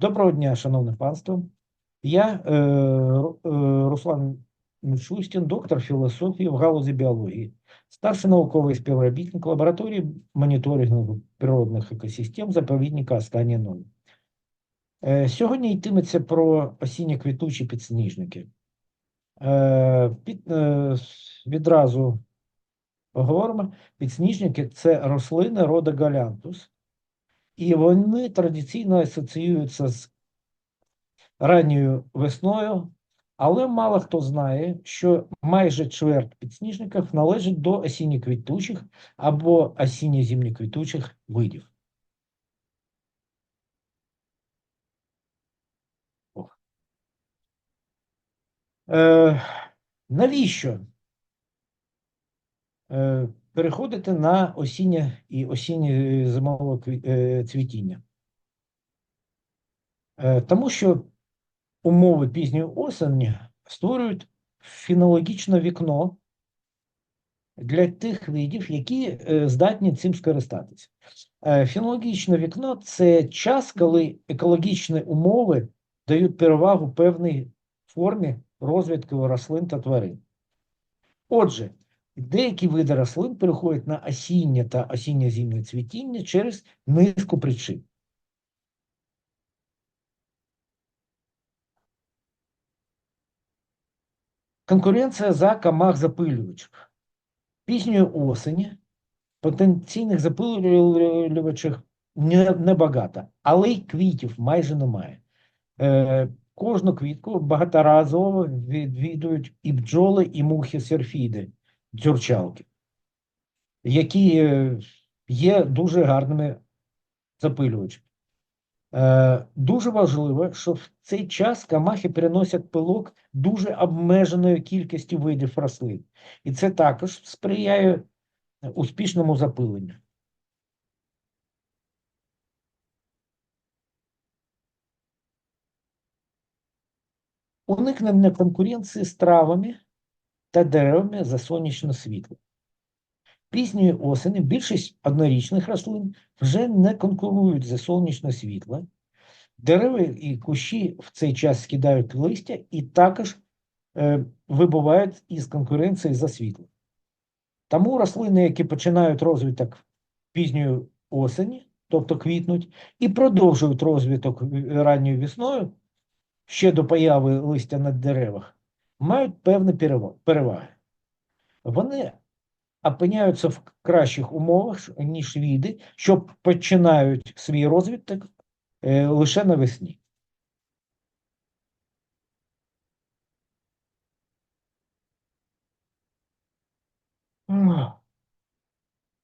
Доброго дня, шановне панство. Я е, е, Руслан Мичустін, доктор філософії в галузі біології, старший науковий співробітник лабораторії моніторингу природних екосистем заповідника Останнє Нові. Е, сьогодні йтиметься про осінньо-квітучі підсніжники. Е, під, е, відразу поговоримо. Підсніжники – це рослини роду галянтус, і вони традиційно асоціюються з ранньою весною, але мало хто знає, що майже чверть підсніжників належить до осінньо-квітучих або осінньо-зимньоквітучих видів. Е, навіщо е, переходити на осіннє і осіннє-зимове е, цвітіння? Е, Тому що умови пізньої осені створюють фінологічне вікно для тих видів, які е, здатні цим скористатися. Е, Фінологічне вікно це час, коли екологічні умови дають перевагу певній формі розвитку рослин та тварин. Отже, деякі види рослин переходять на осіннє та осінньо-зимнє цвітіння через низку причин. Конкуренція за комах запилювачів. Пізньої осені потенційних запилювачів небагато, але й квітів майже немає. Е, кожну квітку багаторазово відвідують і бджоли, і мухи серфіди, дзюрчалки, які е, є дуже гарними запилювачами. Е, дуже важливо, що в цей час камахи переносять пилок дуже обмеженої кількості видів рослин. І це також сприяє успішному запиленню. Уникнення конкуренції з травами та деревами за сонячне світло. Пізньої осені більшість однорічних рослин вже не конкурують за сонячне світло. Дерева і кущі в цей час скидають листя і також е, вибувають із конкуренції за світло. Тому рослини, які починають розвиток пізньої осені, тобто квітнуть, і продовжують розвиток ранньою весною, ще до появи листя на деревах, мають певні переваги. Вони опиняються в кращих умовах, ніж види, що починають свій розвиток е, лише навесні.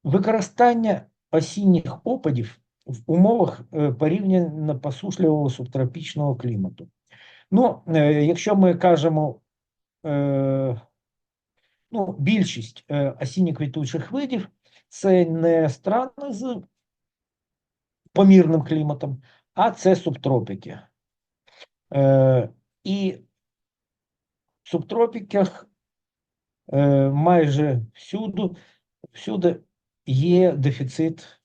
Використання осінніх опадів в умовах е, порівняно посушливого субтропічного клімату. Ну, е, якщо ми кажемо, ну, більшість е, осінньо-квітучих видів це не страни з помірним кліматом, а це субтропіки. Е, і в субтропіках е, майже всюди, всюди є дефіцит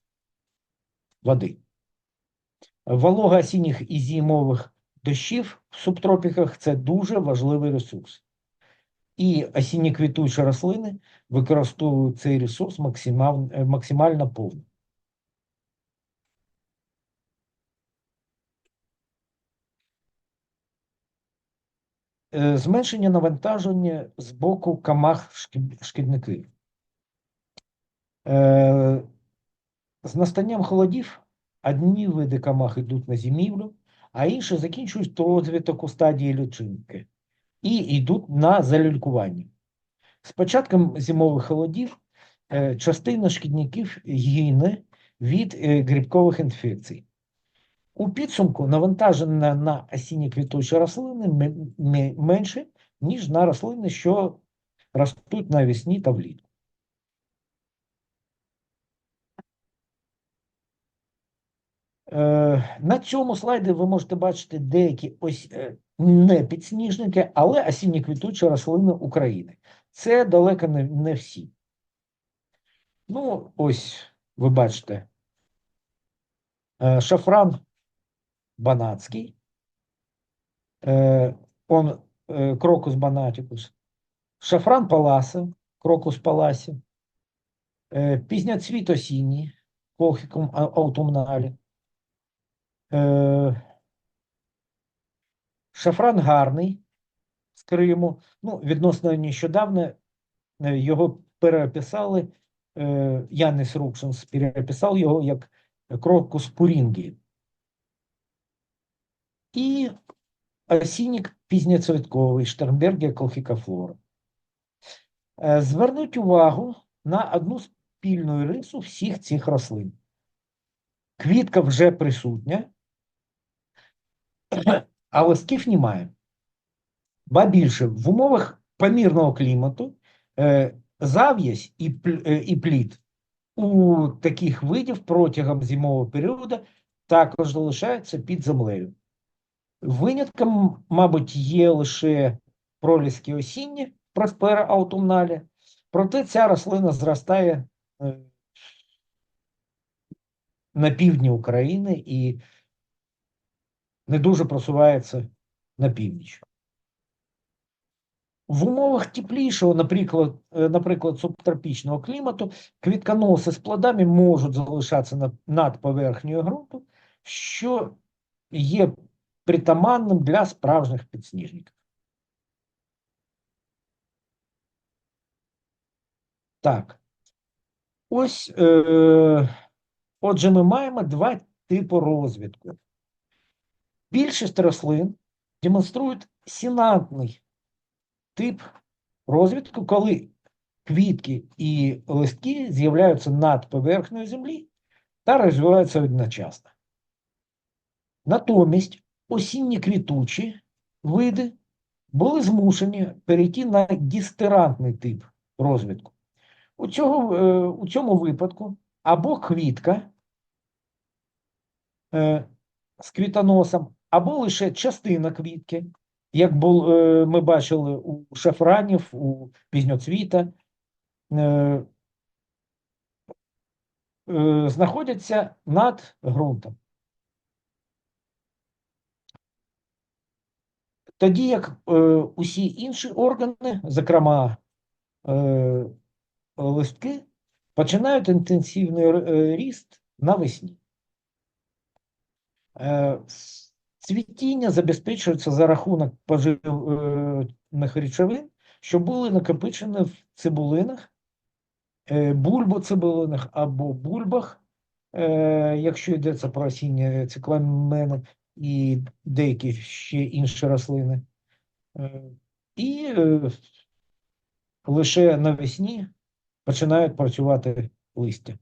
води. Волога осінніх і зимових дощів в субтропіках це дуже важливий ресурс. І осінні квітучі рослини використовують цей ресурс максимал, е, максимально повно. Е, Зменшення навантаження з боку камах шкід- шкідників. Е, З настанням холодів одні види камах йдуть на зимівлю, а інші закінчують розвиток у стадії личинки і йдуть на залюлькування. З початком зимових холодів е, частина шкідників гине від е, грибкових інфекцій. У підсумку навантаження на осінні квітучі рослини ме- ме- менше, ніж на рослини, що ростуть навесні та влітку. Е, На цьому слайді ви можете бачити деякі ось не підсніжники, але осінні квітучі рослини України. Це далеко не, не всі. Ну, ось ви бачите. Е, Шафран банатський, е, он, е, крокус банатикус, шафран паласа, крокус паласі, е, пізняцвіт осінній, колхікум а- аутумналі, шафран гарний з Криму, ну, відносно нещодавно е, його переписали, е, Янис Рукшинс переписав його як крокус пурінгі. І осінник пізньоцвітковий Штернберге колхікофлора. Е, Звернуть увагу на одну спільну рису всіх цих рослин. Квітка вже присутня, а листків немає. Ба більше, в умовах помірного клімату е, зав'язь і, е, і плід у таких видів протягом зимового періоду також залишаються під землею. Винятком, мабуть, є лише проліски осінні проспера аутумналі, проте ця рослина зростає е, на півдні України і не дуже просувається на північ. В умовах теплішого, наприклад, е, наприклад, субтропічного клімату, квітконоси з плодами можуть залишатися над поверхнею ґрунту, що є притаманним для справжніх підсніжників. Так. Ось, е, отже, ми маємо два типи розвитку. Більшість рослин демонструють сінантний тип розвитку, коли квітки і листки з'являються над поверхнею землі та розвиваються одночасно. Натомість осінні квітучі види були змушені перейти на дистерантний тип розвитку. У, цього, е, у цьому випадку або квітка е, з квітоносом, або лише частина квітки, як е, ми бачили у шафранів, у пізньоцвіта, е, е, знаходяться над ґрунтом. Тоді як усі інші органи, зокрема листки, починають інтенсивний ріст навесні. Цвітіння забезпечується за рахунок поживних речовин, що були накопичені в цибулинах, е, бульбоцибулинах або бульбах, е, якщо йдеться про осінні цикламени і деякі ще інші рослини. Е, І лише навесні починають працювати листя.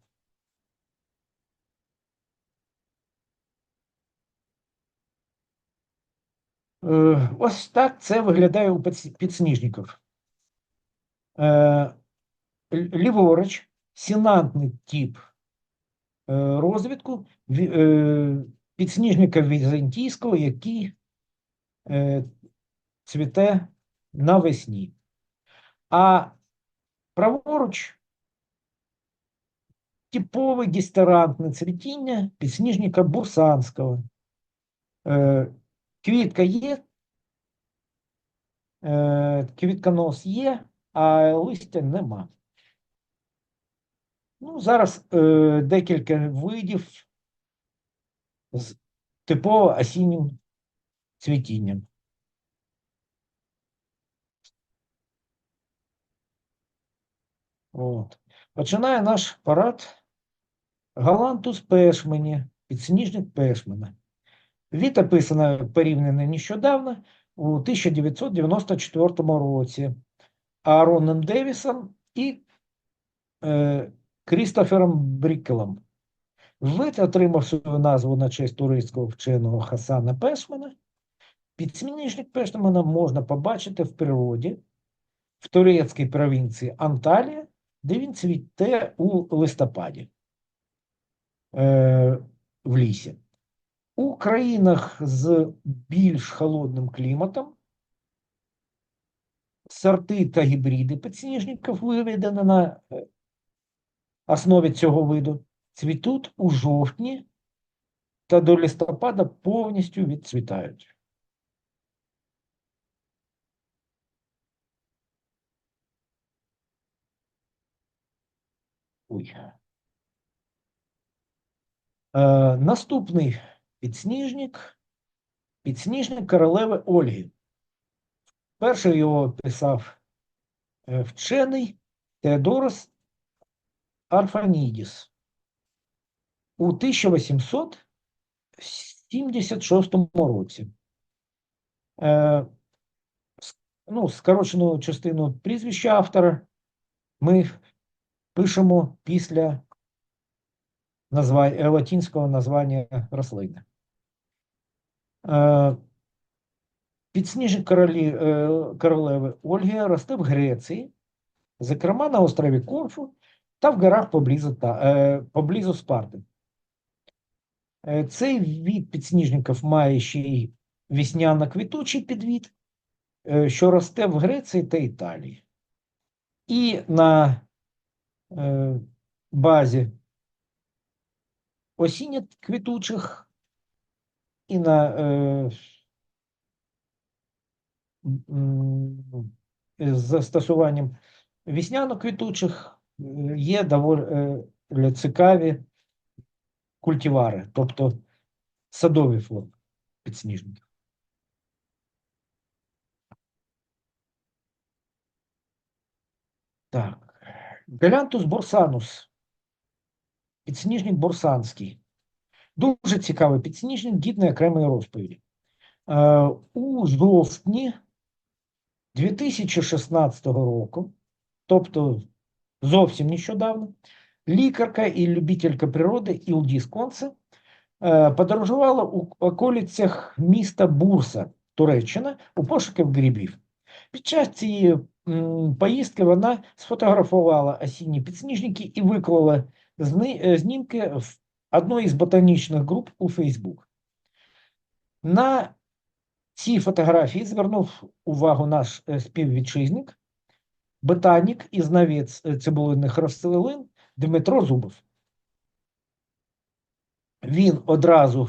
Ось так це виглядає у підс- підсніжників. Е, Ліворуч, сінантний тип е, е, підсніжника візантійського, який е, цвіте навесні. А праворуч типове дистерантне цвітіння підсніжника бурсанського. Квітка є, е, квітконос є, а листя нема. Ну, зараз е, декілька видів з типово осіннім цвітінням. От. Починає наш парад Галантус пешмені, підсніжник пешмена. Від описано порівняно нещодавно у 1994 році Аароном Девісом і е, Крістофером Брікелом. Вид отримав свою назву на честь туристського вченого Хасана Пешмана. Підсніжник Пешмана можна побачити в природі в турецькій провінції Анталія, де він цвіте у листопаді е, в лісі. У країнах з більш холодним кліматом сорти та гібриди підсніжників, виведені на е, основі цього виду, цвітуть у жовтні та до листопада повністю відцвітають. Ой. Е, наступний підсніжник підсніжник королеви Ольги. Перший його писав е, вчений Теодорос Арфанідіс у 1876 році. Е, ну, скорочену частину прізвища автора ми пишемо після назва... е, латинського названня рослини. Е, Підсніжник королі, е, королеви Ольги росте в Греції, зокрема на острові Корфу та в горах поблизу, та, е, поблизу Спарти. Цей від підсніжників має ще й вісняно-квітучий підвід, що росте в Греції та Італії. І на базі осінньо-квітучих і на е, з застосуванням вісняно-квітучих е, є доволі е, цікаві культивари, тобто садові флор підсніжників. Так, Галянтус борсанус, підсніжник борсанський. Дуже цікавий підсніжник, гідний окремої розповіді. Е, У жовтні 2016 року, тобто зовсім нещодавно, лікарка і любителька природи Ілдіс Конце е, подорожувала у околицях міста Бурса, Туреччина, у пошуках грибів. Під час цієї поїздки вона сфотографувала осінні підсніжники і виклала е, знімки в одної з ботанічних груп у Фейсбук. На ці фотографії звернув увагу наш е, співвітчизник, ботанік і знавець е, цибулинних рослин Дмитро Зубов. Він одразу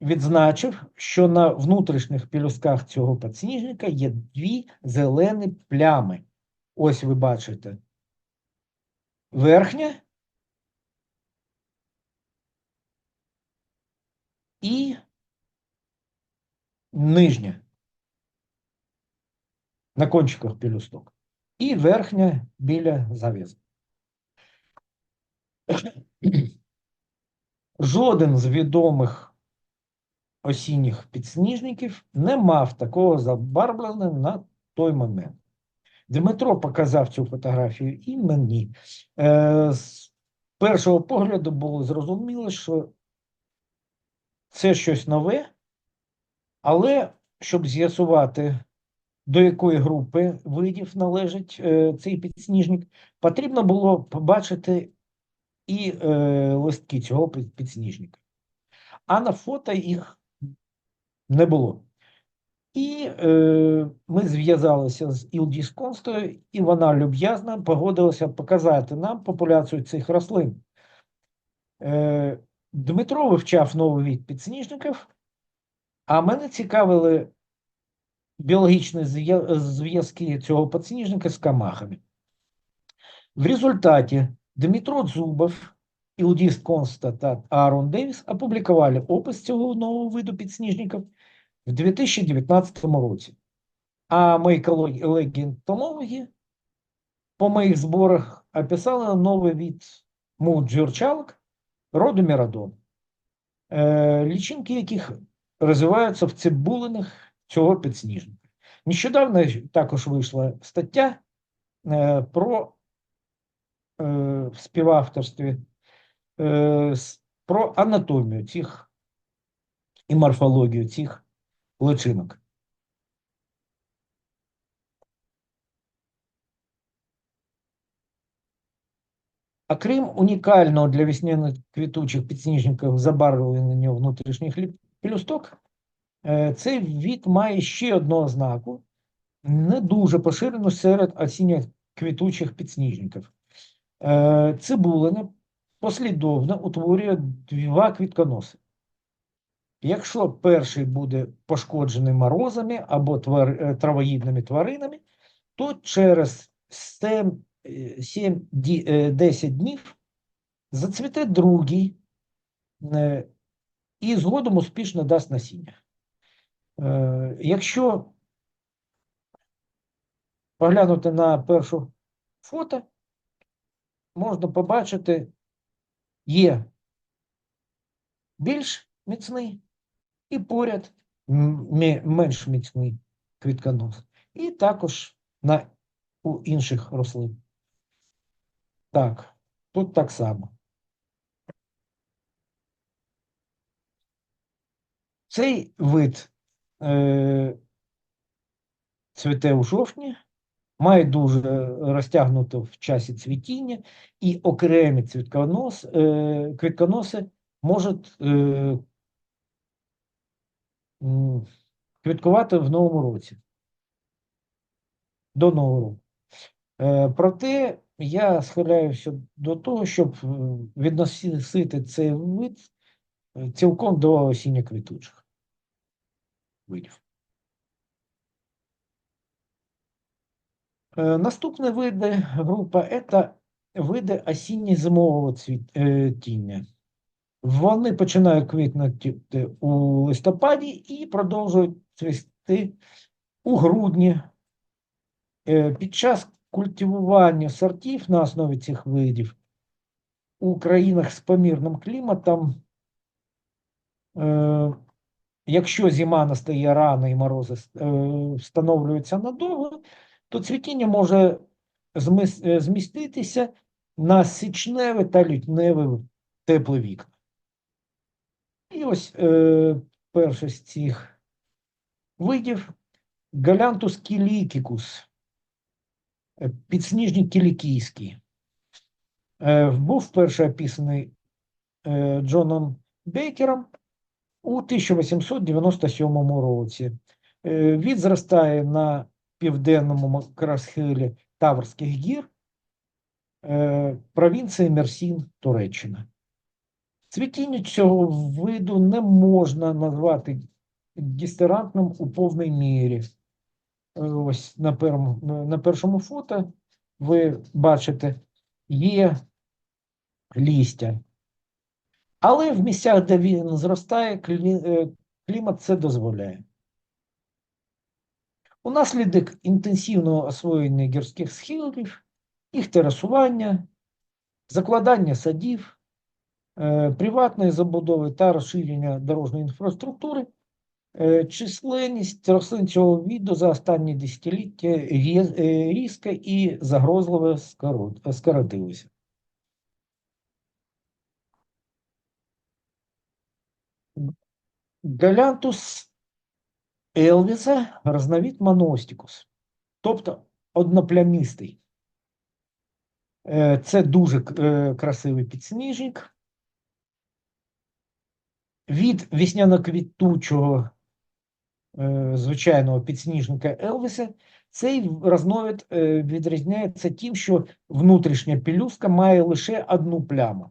відзначив, що на внутрішніх пілюсках цього підсніжника є дві зелені плями. Ось ви бачите. Верхня і нижня на кончиках пелюсток, і верхня біля зав'язу. Жоден з відомих осінніх підсніжників не мав такого забарвлення на той момент. Дмитро показав цю фотографію і мені. Е, з першого погляду було зрозуміло, що це щось нове, але щоб з'ясувати, до якої групи видів належить е, цей підсніжник, потрібно було побачити і е, листки цього підсніжника. А на фото їх не було. І е, ми зв'язалися з Ілдіс Констою, і вона люб'язно погодилася показати нам популяцію цих рослин. Е, Дмитро вивчав новий від підсніжників, а мене цікавили біологічні зв'язки цього підсніжника з камахами. В результаті Дмитро Зубов, Ілдіс Конста та Аарон Девіс опублікували опис цього нового виду підсніжників в 2019 році. А мої колеги-ентомологи по моїх зборах описали новий від муджурчалок роду Мірадон, е, лічинки яких розвиваються в цибулинах цього підсніжника. Нещодавно також вийшла стаття е, про е, в співавторстві про анатомію цих і морфологію цих личинок. А крім унікального для весняних квітучих підсніжників забарвлення внутрішніх пелюсток, е, цей від має ще одну ознаку, не дуже поширену серед осінньо квітучих підсніжників. Е, Цибулина послідовно утворює два квітконоси. Якщо перший буде пошкоджений морозами або твар- е, травоїдними тваринами, то через 7-10 днів зацвіте другий е, і згодом успішно дасть насіння. Е, Якщо поглянути на першу фото, можна побачити, є більш міцний і поряд менш міцний квітконос. І також на, у інших рослин. Так, тут так само. Цей вид е, цвіте у жовтні, має дуже розтягнуто в часі цвітіння, і окремі цвітконос, е, квітконоси можуть е, квіткувати в новому році. До нового року. Е, проте я схиляюся до того, щоб е, відносити цей вид е, цілком до осінньо-квітучих видів. Е, Наступні види група це види осінньо-зимового цвітіння. Вони починають квітнути у листопаді і продовжують цвісти у грудні. Під час культивування сортів на основі цих видів у країнах з помірним кліматом, е, якщо зима настає рано і морози е, встановлюються надовго, то цвітіння може е, зміститися на січневе та лютневе тепле вікна. І ось е, перший з цих видів Галянтус кілікікус, підсніжник кілікійський. Е, був вперше описаний е, Джоном Бейкером у 1897 році. Е, Він зростає на південному красхилі Таврських гір е, провінції Мерсін, Туреччина. Цвітіння цього виду не можна назвати дистерантним у повній мірі. Е, Ось на, першому, на першому фото ви бачите, є лістя. Але в місцях, де він зростає, е, клімат це дозволяє. Унаслідок інтенсивного освоєння гірських схилів, їх терасування, закладання садів, е, приватної забудови та розширення дорожньої інфраструктури, численність рослин цього виду за останні десятиліття е, різко і загрозливо скоро- скоротилася. Галянтус елвіса разновид моностикус, тобто одноплямістий. Е, Це дуже е, красивий підсніжник. Від весняно-квітучого е, звичайного підсніжника Елвіса цей розновид е, відрізняється тим, що внутрішня пелюстка має лише одну пляму.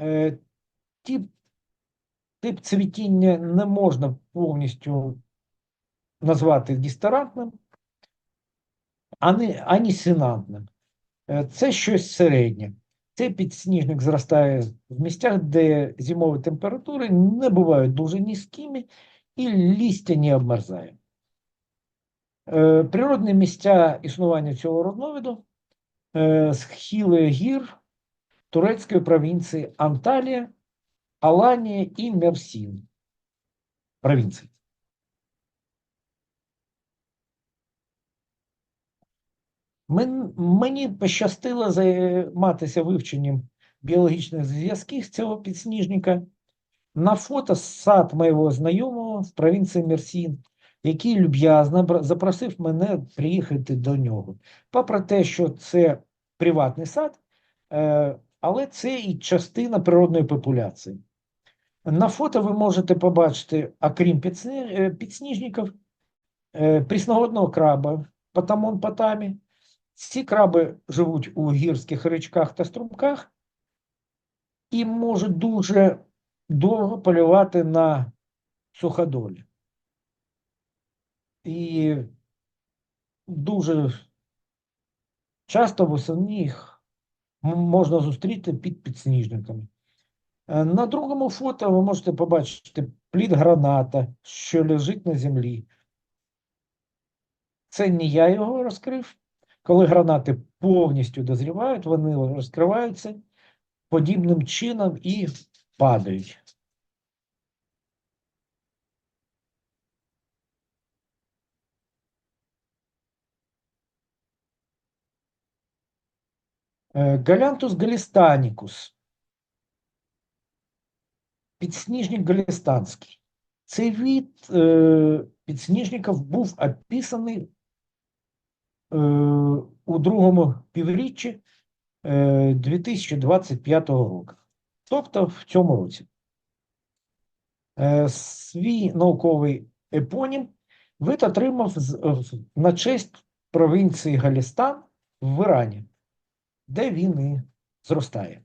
Е, Тип, тип цвітіння не можна повністю назвати дистерантним, ані, ані синантним. Е, Це щось середнє. Цей підсніжник зростає в місцях, де зимові температури не бувають дуже низькими і листя не обмерзає. Е, Природні місця існування цього розновиду е, схили гір турецької провінції Анталія, Аланія і Мерсін провінції. Мені пощастило займатися вивченням біологічних зв'язків цього підсніжника. На фото сад моєго знайомого з провінції Мерсін, який люб'язно запросив мене приїхати до нього. Попри те, що це приватний сад, е, але це і частина природної популяції. На фото ви можете побачити, окрім е, підсніжників, е, прісноводного краба, потамон потамі, Ці краби живуть у гірських річках та струмках і можуть дуже довго полювати на суходолі. І дуже часто восени їх можна зустріти під підсніжниками. Е, На другому фото ви можете побачити плід граната, що лежить на землі. Це не я його розкрив. Коли гранати повністю дозрівають, вони розкриваються подібним чином і падають. Е, Галянтус галістанікус. Підсніжник галістанський. Цей від е, підсніжників був описаний у другому півріччі е, 2025 року, тобто в цьому році. Е, свій науковий епонім вид отримав на честь провінції Галістан в Ірані, де він і зростає.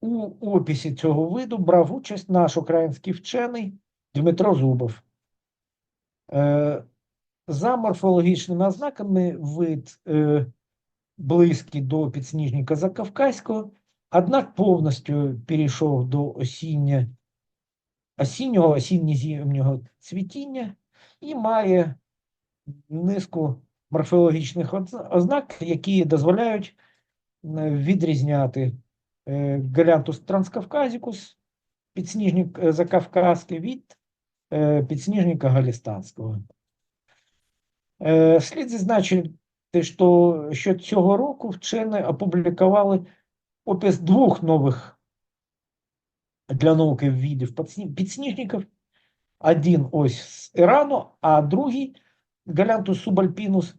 У описі цього виду брав участь наш український вчений Дмитро Зубов. За морфологічними ознаками вид е, близький до підсніжника закавказького, однак повністю перейшов до осіння, осіннього, осінньо-зимнього цвітіння і має низку морфологічних ознак, які дозволяють відрізняти е, Галянтус транскавказікус, підсніжник е, закавказький від е, підсніжника галістанського. Е, Слід зазначити, що, цього року вчені опублікували опис двох нових для науки видів підсніжників. Один ось з Ірану, а другий Галянтус субальпінус,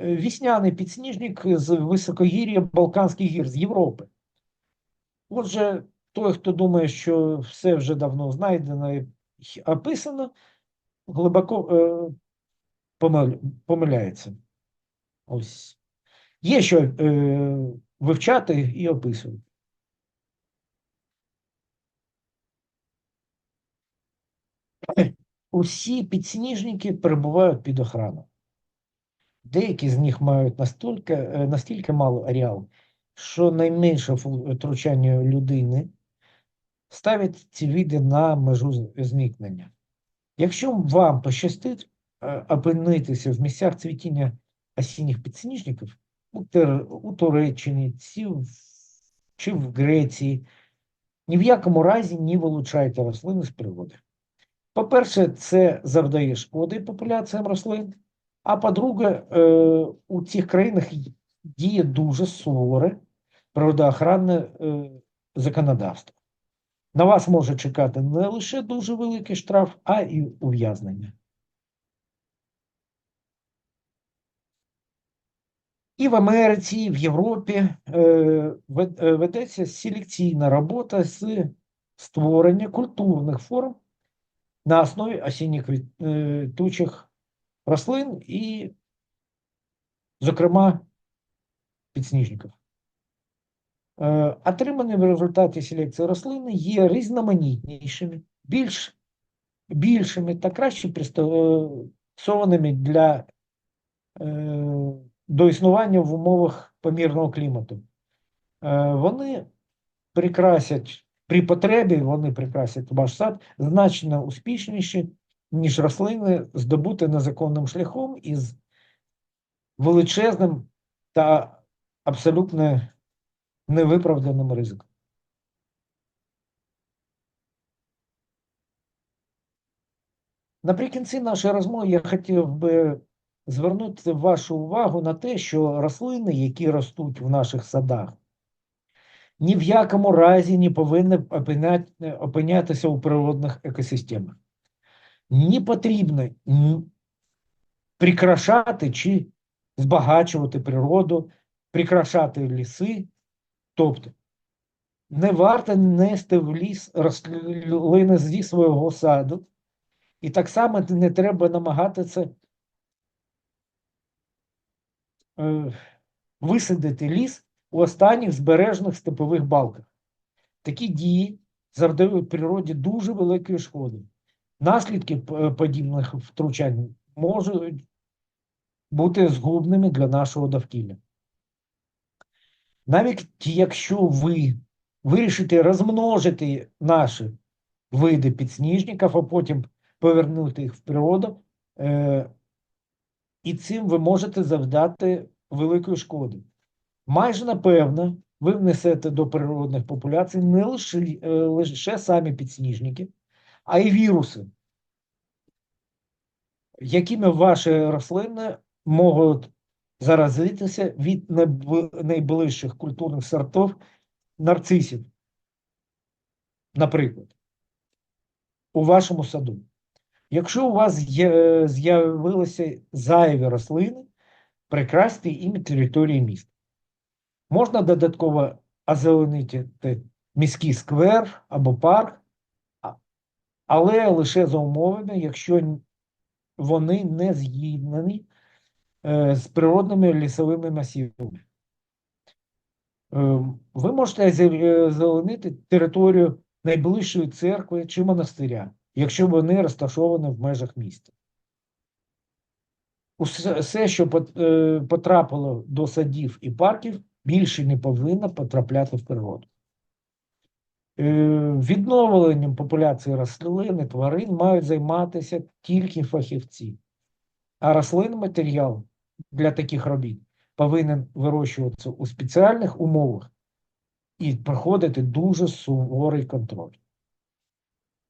е, вісняний підсніжник з високогір'я Балканських гір з Європи. Отже, той, хто думає, що все вже давно знайдено і описано, глибоко е, помиляється. Ось. Є що е, вивчати і описувати. Усі підсніжники перебувають під охраною. Деякі з них мають настільки, е, настільки мало ареалу, що найменше втручання людини ставить ці види на межу зникнення. Якщо вам пощастить опинитися в місцях цвітіння осінніх підсніжників у, Тер- у Туреччині чи в Греції, ні в якому разі не вилучайте рослини з природи. По-перше, це завдає шкоди популяціям рослин, а по-друге, е, у цих країнах діє дуже суворе природоохранне е, законодавство. На вас може чекати не лише дуже великий штраф, а і ув'язнення. І в Америці, і в Європі е, вед- е, ведеться селекційна робота з створення культурних форм на основі осінніх квітучих рослин і, зокрема, підсніжників. Е, Отримані в результаті селекції рослини є різноманітнішими, більш, більшими та краще пристосованими для е, до існування в умовах помірного клімату. Е, Вони прикрасять при потребі, вони прикрасять ваш сад значно успішніші, ніж рослини, здобуті незаконним шляхом із величезним та абсолютно невиправданим ризиком. Наприкінці нашої розмови я хотів би звернути вашу увагу на те, що рослини, які ростуть в наших садах, ні в якому разі не повинні опинятися у природних екосистемах. Не потрібно прикрашати чи збагачувати природу, прикрашати ліси. Тобто, не варто нести в ліс рослини зі свого саду, і так само не треба намагатися висадити ліс у останніх збережних степових балках. Такі дії завдають природі дуже великої шкоди. Наслідки подібних втручань можуть бути згубними для нашого довкілля. Навіть якщо ви вирішите розмножити наші види підсніжників, а потім повернути їх в природу, е, і цим ви можете завдати великої шкоди. Майже напевно, ви внесете до природних популяцій не лише, е, лише самі підсніжники, а й віруси, якими ваші рослини можуть заразитися від найближчих культурних сортів нарцисів, наприклад, у вашому саду. Якщо у вас з'я- з'явилися зайві рослини, прикрасьте іми території міста. Можна додатково озеленити міський сквер або парк, але лише за умовами, якщо вони не з'єднані е, з природними лісовими масивами. Е, Ви можете зе- озеленити територію найближчої церкви чи монастиря, якщо вони розташовані в межах міста. Усе, що е, потрапило до садів і парків, більше не повинно потрапляти в природу. Е, Відновленням популяції рослин і тварин мають займатися тільки фахівці, а рослинний матеріал для таких робіт повинен вирощуватися у спеціальних умовах і проходити дуже суворий контроль.